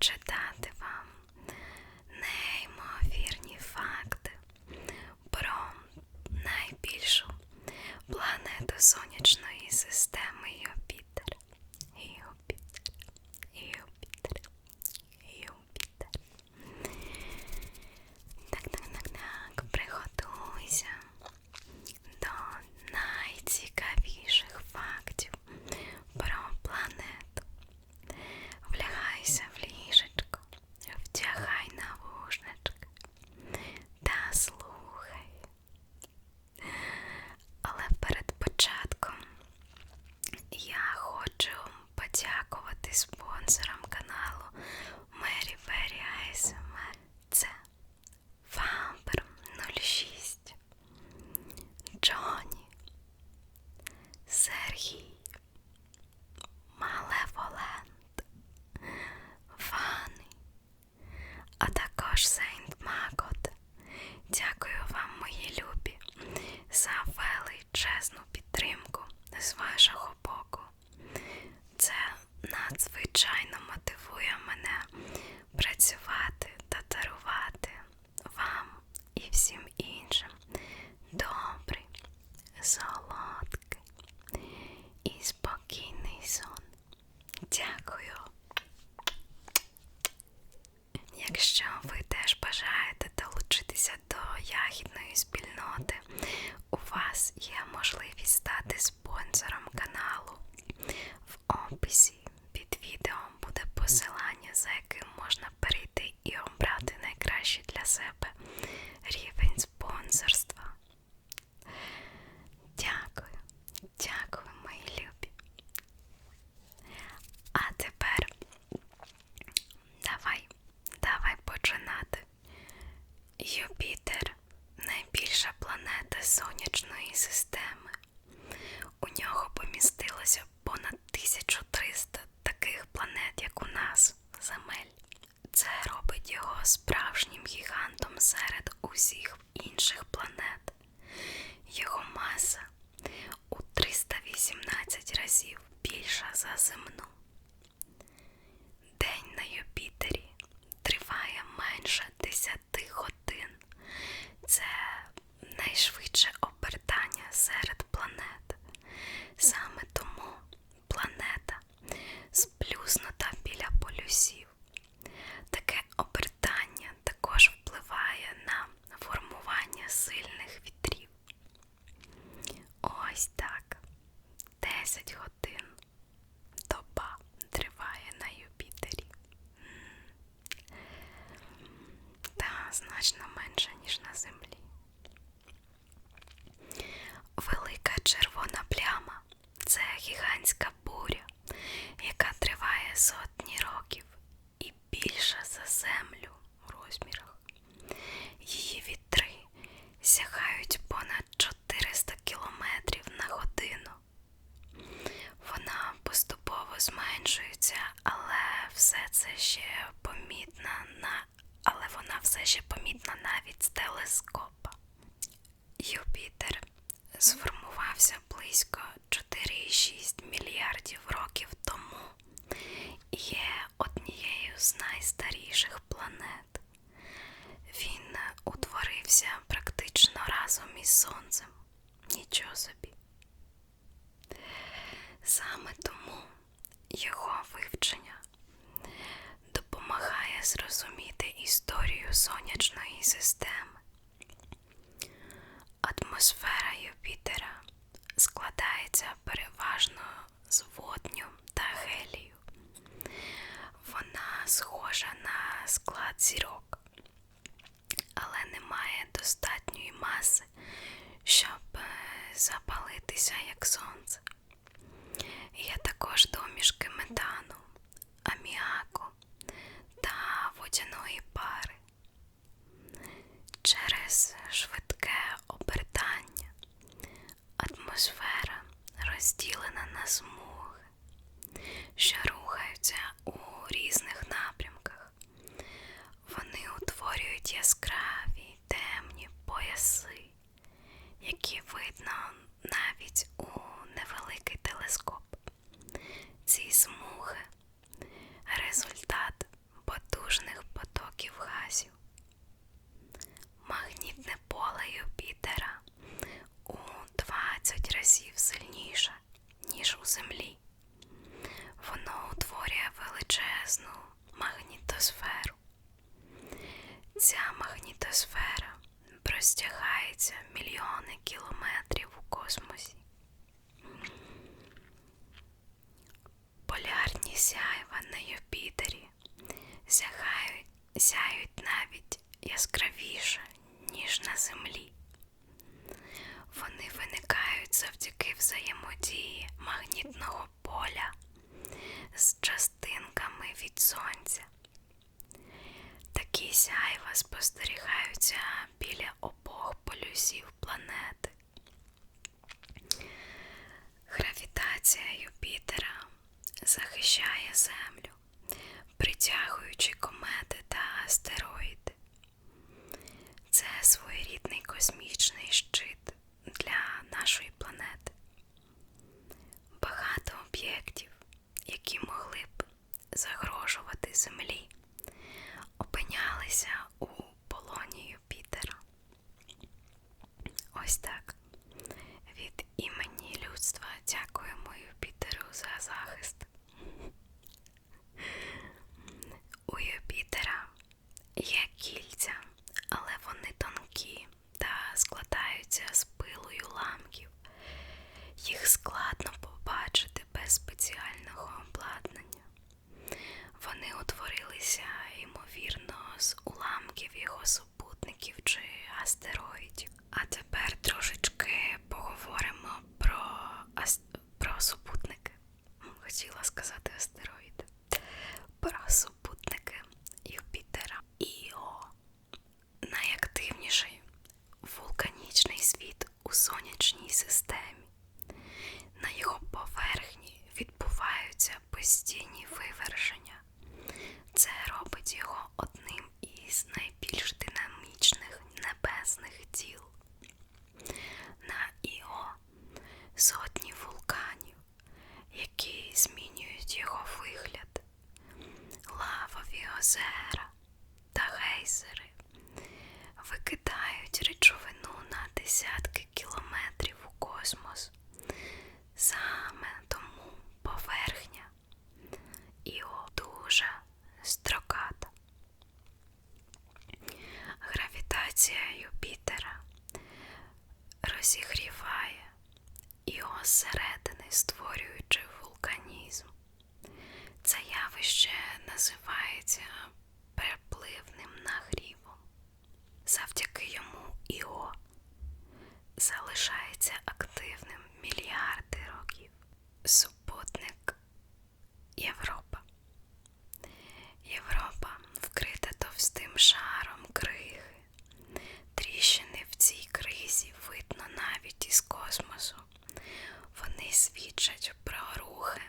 зачитати вам неймовірні факти про найбільшу планету сонячної системи Юпітер. Юпітер. Юпітер. Юпітер. Так, так, так, так, приготуйся до найцікавіших фактів про планету. Влягайся в ліжечко, втягай навушнички та слухай. Але перед початком я хочу подякувати спонсорам каналу Мері Бері ASMR. Це Вампер 06, Джоні, Сергій, Малеволент, Вани, а також Сейнт Дякую вам, мої любі, за величезну підтримку з вашого боку. Це надзвичайно до планета сонячної системи. У нього помістилося понад 1300 таких планет, як у нас, Земель. Це робить його справжнім гігантом серед усіх інших планет. Його маса у 318 разів більша за земну. День на Юпітері триває менше 10 годин. Це найшвидше обертання серед планет. Саме тому планета сплюснута біля полюсів. Таке обертання також впливає на формування сильних вітрів. Ось так. 10 годин доба триває на Юпітері. Та значно менше, ніж на землі. Велика червона пляма це гігантська буря, яка триває сотні років і більша за землю у розмірах. Її вітри сягають понад 400 кілометрів на годину. Вона поступово зменшується, але все це ще помітна на але вона все ще помітна навіть з телескопа. Юпітер сформувався близько 4,6 мільярдів років тому є однією з найстаріших планет. Він утворився практично разом із сонцем. Нічого собі. Саме тому його вивчення допомагає зрозуміти історію сонячної системи. Атмосфера Юпітера складається переважно з водню та гелію. Вона схожа на склад зірок, але не має достатньої маси, щоб е, запалитися як сонце. Є також домішки метану, аміаку та водяної пари. Через швидке атмосфера розділена на смуги, що рухаються сяють навіть яскравіше, ніж на землі. Вони виникають завдяки взаємодії магнітного поля з частинками від сонця. Такі сяйва спостерігаються біля обох полюсів планети. Гравітація Юпітера захищає Землю, притягуючи комети та астероїди. Це своєрідний космічний щит для нашої планети. Багато об'єктів, які могли б загрожувати Землі, опинялися у полоні Юпітера. Ось так. Від імені людства дякуємо Юпітеру за захист. створюючи вулканізм. Це явище називається перепливним нагрівом. Завдяки йому Іо залишається активним мільярди років. супер. свідчать про рухи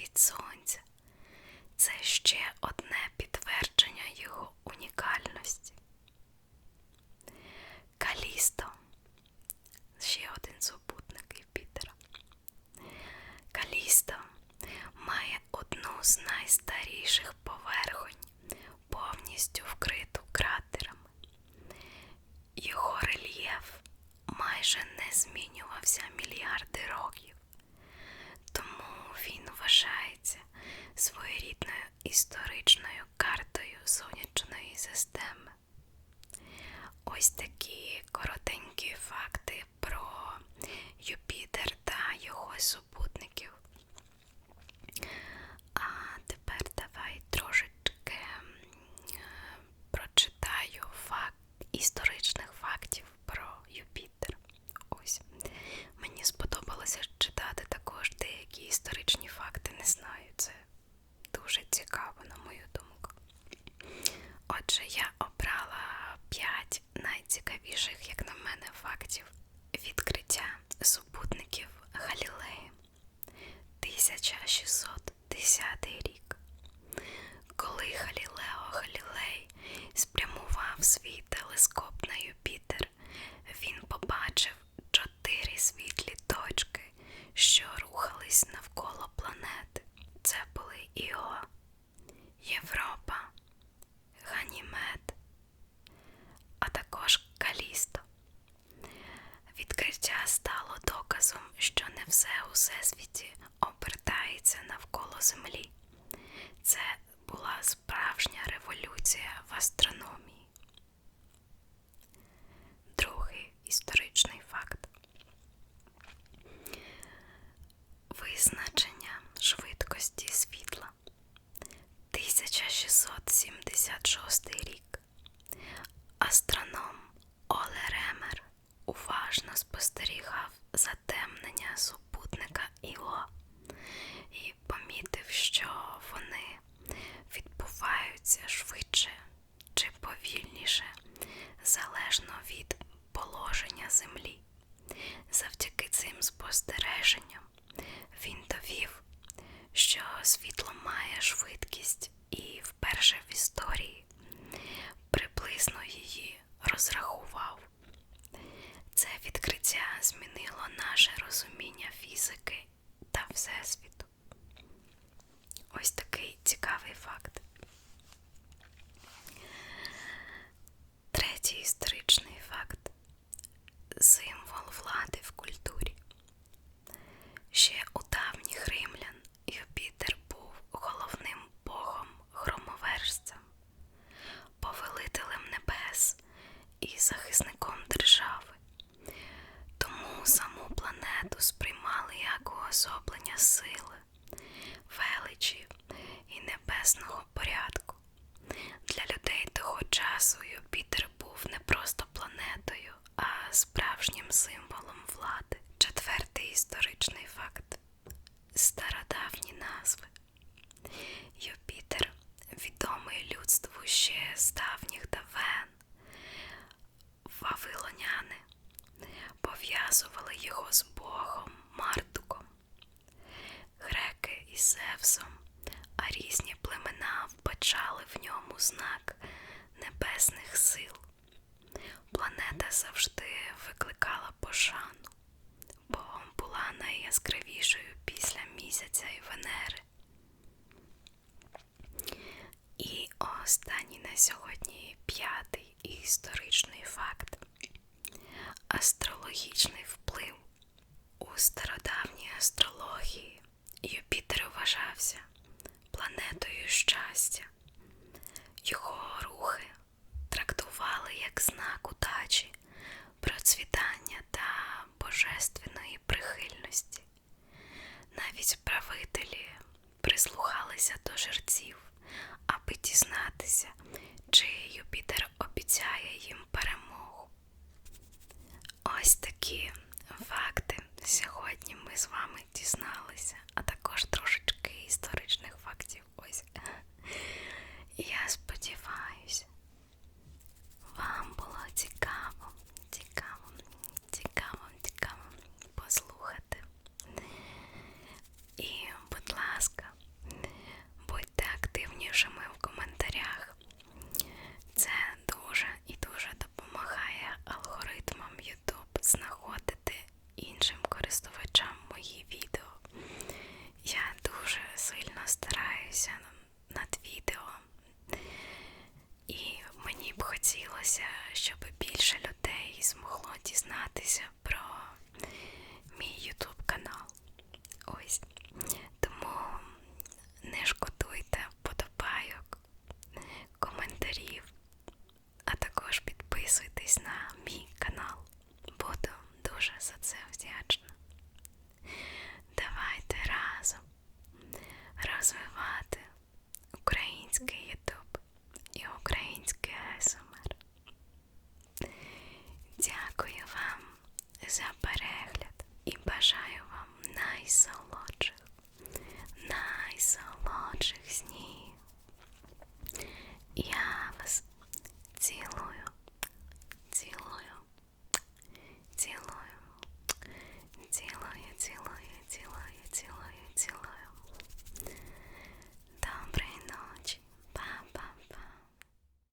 від сонця. Це ще одне підтвердження його унікальності. Калісто ще один супутник Юпітера. Калісто має одну з найстаріших поверхонь, повністю вкриту кратерами. Його рельєф майже не змінювався мільярди років. Тому він вважається своєрідною історичною картою сонячної системи. Ось такі коротенькі факти про Юпітер та його супутників. знаю, це дуже цікаво, на мою відкриття змінило наше розуміння фізики та Всесвіту. Ось такий цікавий факт. Третій історичний факт символ влади в культурі. Ще у давніх римлян Юпітер був головним богом громовержцем, повелителем небес і захисником держави. Тому саму планету сприймали як уособлення сили, величі і небесного порядку. Для людей того часу Юпітер був не просто планетою, а справжнім символом влади. Четвертий історичний факт стародавні назви. Юпітер відомий людству ще з давніх давен. Вавилоняни пов'язували його з Богом Мардуком, Зевсом, а різні племена вбачали в ньому знак небесних сил. Планета завжди викликала пошану. Богом була найяскравішою після місяця і Венери. І останній на сьогодні п'ятий історичний факт астрологічний вплив. У стародавній астрології Юпітер вважався планетою щастя. Його рухи трактували як знак удачі, процвітання та божественної прихильності. Навіть правителі прислухалися до жерців, аби дізнатися, чи Юпітер обіцяє їм перемогу. Ось такі факти сьогодні ми з вами дізналися, а також трошечки історичних фактів. Ось. Я сподіваюся, вам було цікаво, цікаво, цікаво, цікаво послухати. І, будь ласка, будьте активнішими в коментарях. Це дуже і дуже допомагає алгоритмам YouTube знаходити іншим користувачам мої відео. Я дуже сильно стараюся над відео, і мені б хотілося, щоб більше людей змогло дізнатися про мій YouTube канал. Ось. Тому не шкодуйте вподобайок, коментарів, а також підписуйтесь на мій канал. Буду дуже за це вдячна. Давайте разом розвивати український